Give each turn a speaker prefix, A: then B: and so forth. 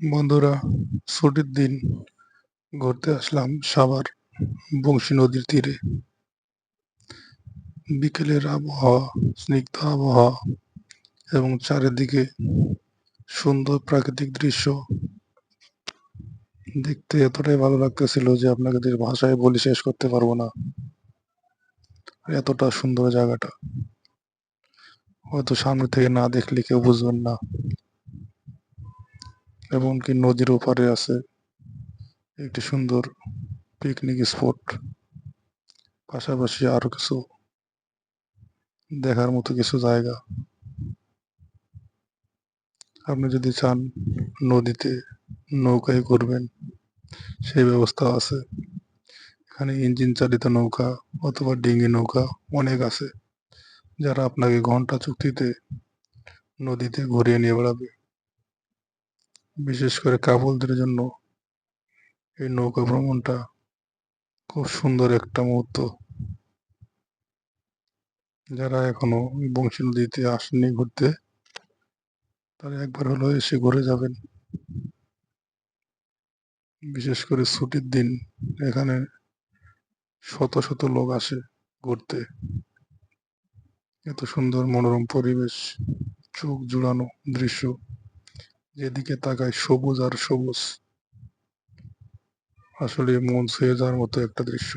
A: বন্ধুরা, ছুটির দিন ঘুরতে আসলাম সাভার বংশী নদীর তীরে। বিকেলের আবহাওয়া, স্নিগ্ধ আবহাওয়া এবং চারিদিকে সুন্দর প্রাকৃতিক দৃশ্য দেখতে এতটাই ভালো লাগতেছিল যে আপনাকে ভাষায় বলে শেষ করতে পারব না। এতটা সুন্দর জায়গাটা। হয়তো সামনে থেকে না দেখলে কেউ বুঝবেন না। এমনকি নদীর ওপারে আছে একটি সুন্দর পিকনিক স্পট পাশাপাশি আরও কিছু দেখার মতো কিছু জায়গা। আপনি যদি চান নদীতে নৌকায় করবেন সেই ব্যবস্থা আছে। এখানে ইঞ্জিন চালিত নৌকা অথবা ডিঙ্গি নৌকা অনেক আছে, যারা আপনাকে ঘণ্টা চুক্তিতে নদীতে ঘুরিয়ে নিয়ে বেড়াবে। বিশেষ করে কাপলদের জন্য এই নৌকা ভ্রমণটা খুব সুন্দর একটা মুহূর্ত। যারা এখনও বংশী নদীতে আসেনি ঘুরতে, তারা একবার হলো এসে ঘুরে যাবেন। বিশেষ করে ছুটির দিন, এখানে শত শত লোক আসে ঘুরতে। এত সুন্দর মনোরম পরিবেশ, চোখ জুড়ানো দৃশ্য। যেদিকে তাকায় সবুজ আর সবুজ। আসলে মন ছুঁয়ে যাওয়ার মতো একটা দৃশ্য।